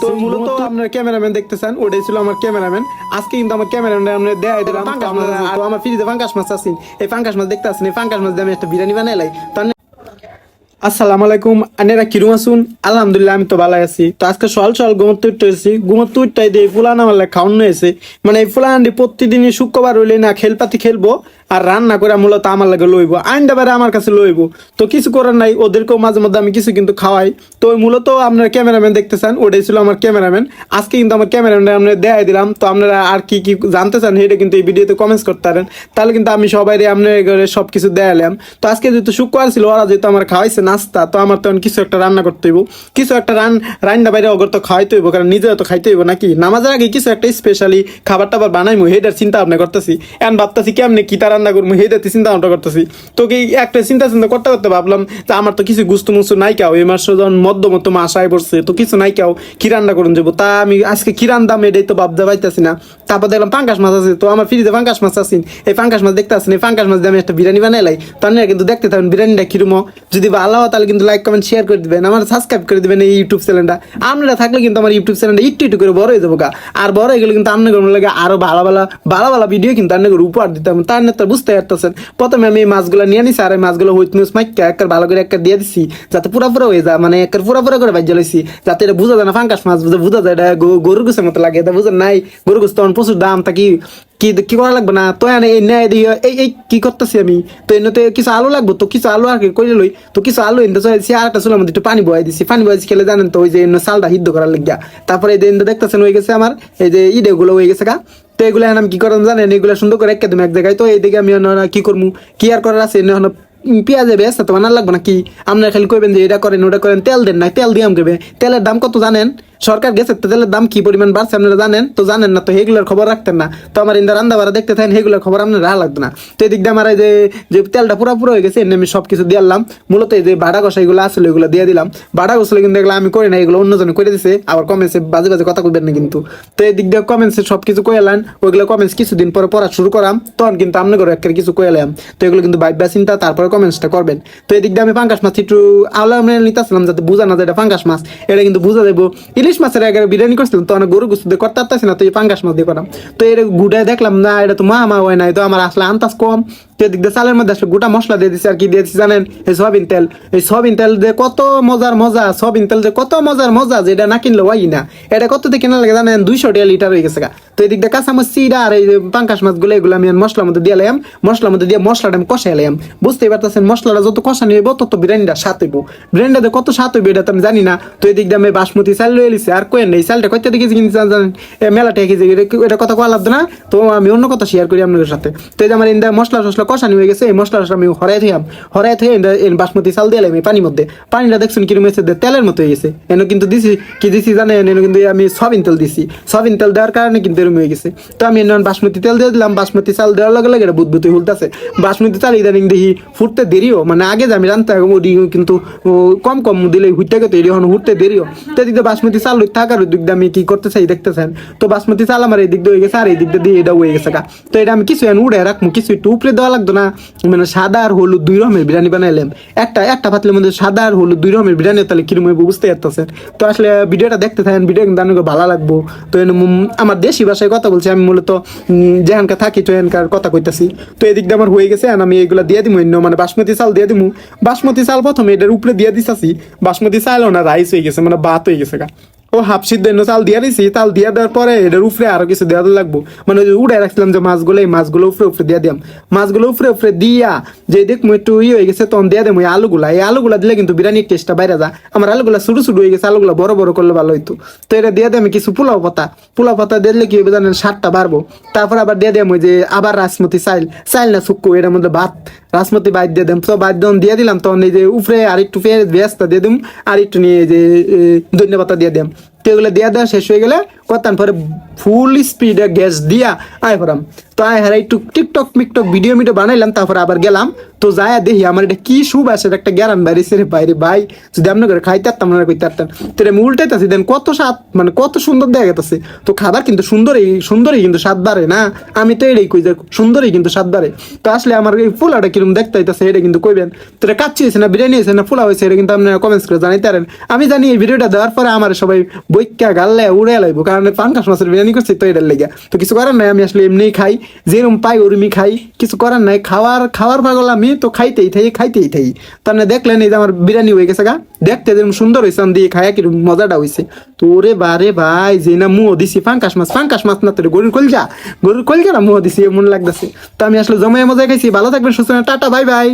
তো মূলত আপনার ক্যামেরাম্যান দেখতেছেন ওটাই ছিল আমার ক্যামেরাম্যান। আজকে কিন্তু আমার ক্যামেরাম্যান আমরা দেয় দিলাম। আমার ফ্রিজে ফাঙ্কাস মাছ আসেন এই ফাঙ্কাস মাছ দেখতে আসেন এই ফাঙ্কাস মাছ দিয়ে আমি একটা বিরিয়ানি বানাইলাই লাই। আপনি- আসসালামু আলাইকুম, আনেরা কিরম আসুন আলহামদুলিল্লাহ, আমি তো ভালো আছি। তো আজকে সকাল সকাল ঘুমোতে উঠতেছি ঘুমোতে উঠটাই দিয়ে ফুলান আমার খাওয়ানো হয়েছে। মানে এই ফুলান প্রতিদিনই শুক্রবার হইলে না খেলপাতি খেলব আর রান্না করে মূলত আমার লাগে লইব। আইনটা বারে আমার কাছে লইব। তো কিছু করার নাই, ওদেরকেও মাঝে মধ্যে আমি কিছু কিন্তু খাওয়াই। তো মূলত আপনার ক্যামেরাম্যান দেখতে চান ওটাই ছিল আমার ক্যামেরাম্যান। আজকে কিন্তু আমার ক্যামেরাম্যান আমরা দেখাই দিলাম। তো আপনারা আর কি কি জানতে চান সেটা কিন্তু এই ভিডিওতে কমেন্টস করতে পারেন। তাহলে কিন্তু আমি সবাই আপনার সব কিছু দেখালাম তো আজকে যেহেতু শুক্রবার ছিল, ওরা যেহেতু আমার খাওয়াইছে নাস্তা, তো আমার তখন কিছু একটা রান্না করতে হইব। কিছু একটা রান রান্না বাইরে অগর তো খাওয়াইতে হইব, কারণ নিজেও তো খাইতে হইব নাকি? নামাজের আগে কিছু একটা স্পেশালি খাবার টাবার বানাইমু হেটার চিন্তা ভাবনা করতেছি। এখন ভাবতেছি কেমনে কিতা রান্না করব হেটাতে চিন্তা ভাবনা করতেছি। তো কি একটা চিন্তা চিন্তা করতে করতে ভাবলাম যে আমার তো কিছু গুস্তু মুস্তু নাই কাও এই মাসে যখন মধ্য মধ্য মাস আয় পড়ছে, তো কিছু নাই কাও কি রান্না করুন যাব? তা আমি আজকে কি রান্দাম, এটাই তো ভাবতে পাইতেছি না। তারপর দেখলাম পাঙ্কাশ মাছ আছে, তো আমার ফ্রিজে পাঙ্কাশ মাছ আছে। এই পাঙ্কাশ মাছ দেখতে আসেন, এই পাঙ্কাশ মাছ দিয়ে আমি একটা বিরিয়ানি বানাইলাই তো আপনারা কিন্তু দেখতে থাকুন, বিরিয়ানিটা কিরম, যদি ভালো হয় তাহলে কিন্তু লাইক কমেন্ট শেয়ার করে দিবেন। আমার সাবস্ক্রাইব করে দিবেন এই ইউটিউব চ্যানেলটা আপনারা থাকলে কিন্তু আমার ইউটিউব চ্যানেলটা একটু একটু করে বড় হয়ে যাব আর বড় হয়ে গেলে কিন্তু আপনার লাগে আরও ভালো ভালো ভালো ভালো ভিডিও কিন্তু আপনার উপহার দিতাম তার না তো বুঝতে পারতেছেন। প্রথমে আমি এই মাছগুলো নিয়ে নিছি আর এই মাছগুলো হুইট নিউজ মাইকা একটা ভালো করে একটা দিয়ে দিছি, যাতে পুরা পুরা হয়ে যায়। মানে একটা পুরা পুরা করে বাজ্যা লইছি, যাতে এটা বুঝা যায় না ফাঙ্কাস মাছ বুঝা বুঝা যায় এটা গরুর গোছের মতো লাগে। এটা বুঝেন নাই, গরুর গোছ তখন প্রচুর দাম, তা কি কি কি করা লাগবে না? তো এনে ন্যায় দিয়ে এই এই, কি করতেছি আমি? তো এনে কিছু আলু লাগবে? তো কিছু আলু আর কি করে লই, তো কিছু আলু এনে চাইছি আর একটা চুলার মধ্যে একটু পানি বয়াই দিছি। পানি বয়াই খেলে জানেন তো, ওই যে এনে চালটা সিদ্ধ করার লাগিয়া। তারপরে এই যে দেখতেছেন, হয়ে গেছে আমার, এই যে ইডে গুলো হয়ে গেছে গা। তো এগুলো আমি কি করলাম জানেন? এগুলো সুন্দর করে একদম এক জায়গায়। তো এইদিকে আমি কি করব কি আর করার আছে? এনে পেঁয়াজে বেশ তো বানার লাগবে না কি আপনারা খালি কইবেন যে এটা করেন, ওটা করেন, তেল দেন না তেল দিয়ে আমি কইবে। তেলের দাম কত জানেন? সরকার তো তেলের দাম কি পরিমাণ বাড়ছে আপনারা জানেন? তো জানেন না, তো সেগুলোর খবর রাখতেন না। তো আমার ইন্দা রান্না বাড়া দেখতে থাকেন সেগুলোর খবর আপনার রাখা লাগতো না। তো এদিক দিয়ে আমার এই যে তেলটা পুরো পুরো হয়ে গেছে, এনে আমি সব কিছু দিলাম মূলত এই যে বাড়া কষা এগুলো আসলে এগুলো দিয়ে দিলাম। বাড়া কষলে কিন্তু এগুলো আমি করি না, এগুলো অন্যজনে করে দিছে, আবার কমেন্টসে বাজে বাজে কথা কইবেন না কিন্তু। তো এই দিক দিয়ে কমেন্টসে সব কিছু কইলাম ওইগুলো কমেন্টস কিছুদিন পরে পড়া শুরু করাম, তখন কিন্তু আপনার ঘরে একটা কিছু কইলাম তো এগুলো কিন্তু বাইবা চিন্তা, তারপরে কমেন্টসটা করবেন। তো এই দিক দিয়ে আমি পাঙ্কাশ মাছ একটু আওলা নিতেছিলাম যাতে বুঝা না যায় এটা পাঙ্কাশ মাছ। এটা কিন্তু বুঝা যাব ইলিশ মাছের আগে বিরিয়ানি করছিলাম তো অনেক গরু গুস্তু দিয়ে করতে আসতেছি না, তো এই পাঙ্গাস মাছ দিয়ে করলাম। তো এর ঘুটায় দেখলাম, না, এটা তো মা মা হয় নাই, তো আমার আসলে আন্তাজ কম। তো এদিক দিয়ে চালের মধ্যে গোটা মশলা দিয়ে দিছি। আর কি দিয়েছি জানেন? এই সয়াবিন তেল। এই সয়াবিন তেল দিয়ে কত মজার মজা, সয়াবিন তেল যে কত মজার মজা যেটা না কিনলে হয় না। এটা কত দিয়ে কেনা লাগে জানেন? দুইশো টাকা লিটার হয়ে গেছে তো এদিক দিয়ে কাঁচামচ চিরা আর এই যে পাঙ্কাশ মাছগুলো, এগুলো আমি মশলার মধ্যে দিয়ে লাম মশলার মধ্যে দিয়ে মশলাটা আমি কষাই লাম বুঝতেই পারতেছেন, মশলাটা যত কষানি হইব, তত বিরিয়ানিটা স্বাদ হইব। বিরিয়ানিটাতে কত স্বাদ হইব, এটা তো আমি জানি না। তো এদিক দিয়ে আমি বাসমতি চাল লয়ে লিছি আর কোয়েন এই চালটা কত দেখেছি কিন্তু জানেন? মেলাটা কেজি এটা কথা কোয়া লাগতো না? তো আমি অন্য কথা শেয়ার করি আপনাদের সাথে। তো এই আমার ইন্দা মশলা টসলা কষানি হয়ে গেছে, এই মশলা টসলা আমি হরাই থইয়াম হরাই ইন্দা বাসমতি চাল দিয়ে আমি পানির মধ্যে। পানিটা দেখছেন কিরম হয়েছে তেলের মতো হয়ে গেছে। এনে কিন্তু দিছি, কি দিছি জানেন? এনে কিন্তু আমি সবিন তেল দিছি। সবিন তেল দেওয়ার কারণে কিন্তু এরম হয়ে গেছে। তো আমি এনে বাসমতি তেল দিয়ে দিলাম, বাসমতি চাল দেওয়ার লগে লগে বুদবুতি হুলতেছে। বাসমতি চাল ইদানিং দেখি ফুটতে দেরিও মানে আগে যে আমি রান্তে ওডি কিন্তু কম কম দিলে হুইতে গেতে এটি এখন হুটতে দেরিও। তো এদিক বাসমতি চাল থাকার ওই দিক আমি কি করতে চাই দেখতেছেন? তো বাসমতি চাল আমার এই দিক দিয়ে হয়ে গেছে, আর এই দিক দিয়ে দিয়ে এটা হয়ে গেছে তো এটা আমি কিছু এন উড়ে রাখব, কিছু একটু উপরে দেওয়া লাগতো না মানে সাদা আর হলুদ দুই রকমের বিরিয়ানি বানাইলাম। একটা একটা পাতলের মধ্যে সাদা আর হলুদ দুই রকমের বিরিয়ানি, তাহলে কিরম হইব বুঝতে পারতেছেন? তো আসলে ভিডিওটা দেখতে থাকেন, ভিডিও কিন্তু অনেক ভালো লাগবো। তো আমার দেশি ভাষায় কথা বলছি, আমি মূলত যেখানকার থাকি তো এখানকার কথা কইতাছি। তো এদিক দিয়ে আমার হয়ে গেছে, আর আমি এগুলো দিয়ে দিমু অন্য মানে বাসমতি চাল দিয়ে দিমু। বাসমতি চাল প্রথমে এটার উপরে দিয়ে দিতাছি বাসমতি চালও না রাইস হয়ে গেছে মানে ভাত হয়ে গেছে ও হাফ সিদ্ধ চাল দিয়ে দিছি, চাল দিয়ে দেওয়ার পরে এটার উপরে আরও কিছু দেওয়া লাগবো। মানে যে রাখছিলাম যে মাছগুলো, এই মাছগুলো উপরে উপরে দিয়ে দিলাম মাছগুলো উপরে উপরে দিয়া যে দেখব একটু ইয়ে হয়ে গেছে, তখন দিয়ে দেবো এই আলুগুলা। এই আলুগুলা দিলে কিন্তু বিরিয়ানির টেস্টটা বাইরে যা। আমার আলুগুলা ছোটো ছোটো হয়ে গেছে, আলুগুলা বড় বড় করলে ভালো হইতো। তো এটা দিয়ে দেবো কিছু পোলাও পাতা। পোলাও পাতা দিলে কি হবে জানেন, স্বাদটা বাড়বো। তারপর আবার দিয়ে দেবো যে আবার রাসমতি চাইল। চাইল না শুক্কো, এটার মধ্যে ভাত। রাসমতি বাইদ দিয়ে দেন। তো বাইদ দিয়ে দিলাম, তখন এই যে উপরে আরেকটু ফের পেঁয়াজ ভেস্তা দিয়ে দিম, আর একটু নিয়ে যে ধন্যবাদ দিয়ে দিলাম তো এগুলো দেওয়া দেওয়া শেষ হয়ে গেলে কতান পরে ফুল স্পিডে গ্যাস দিয়া আয় করাম তো আয় হ্যাঁ একটু টিকটক মিকটক ভিডিও মিডিও বানাইলাম, তারপর আবার গেলাম। তো যায় দেখি আমার এটা কি শুভ আছে একটা গ্যারান বাইরেছে রে বাইরে, ভাই, যদি আপনার ঘরে খাইতে পারতাম না কইতে পারতাম তো আমি উল্টাইতেছি, দেন কত স্বাদ মানে কত সুন্দর দেখা গেছে তো খাবার কিন্তু সুন্দরই সুন্দরই কিন্তু স্বাদ বাড়ে না? আমি তো এটাই কই যে সুন্দরই কিন্তু স্বাদ বাড়ে। তো আসলে আমার এই ফুলাটা কীরকম দেখতে হইতেছে এটা কিন্তু কইবেন। তো এটা কাচ্চি হয়েছে না, বিরিয়ানি হয়েছে না ফুলা হয়েছে, এটা কিন্তু আপনারা কমেন্টস করে জানাইতে পারেন আমি জানি এই ভিডিওটা দেওয়ার পরে আমার সবাই বইকা গাল্লে উড়ে লাইব কারণ পাঙ্কাশ মাছের বিরিয়ানি করছি তো এটার লেগে। তো কিছু করার নাই আমি আসলে এমনি খাই। যেরকম পাই ওরমই খাই। কিছু করার নাই খাওয়ার খাওয়ার পাগল আমি তো খাইতেই থাই খাইতেই থাই। তার মানে দেখলেন এই যে আমার বিরিয়ানি হয়ে গেছে গা। দেখতে যেরকম সুন্দর হয়েছে আমি দিয়ে খায়া কীরকম মজাটা হয়েছে তো ওরে বারে ভাই যে না মুহ দিছি ফাঙ্কাশ মাছ ফাঙ্কাশ মাছ না তো রে, গরুর কলজা। গরুর কলজা না মুহ দিছি এমন লাগতেছে। তো আমি আসলে জমায় মজা খাইছি। ভালো থাকবেন সুস্থ টাটা বাই বাই।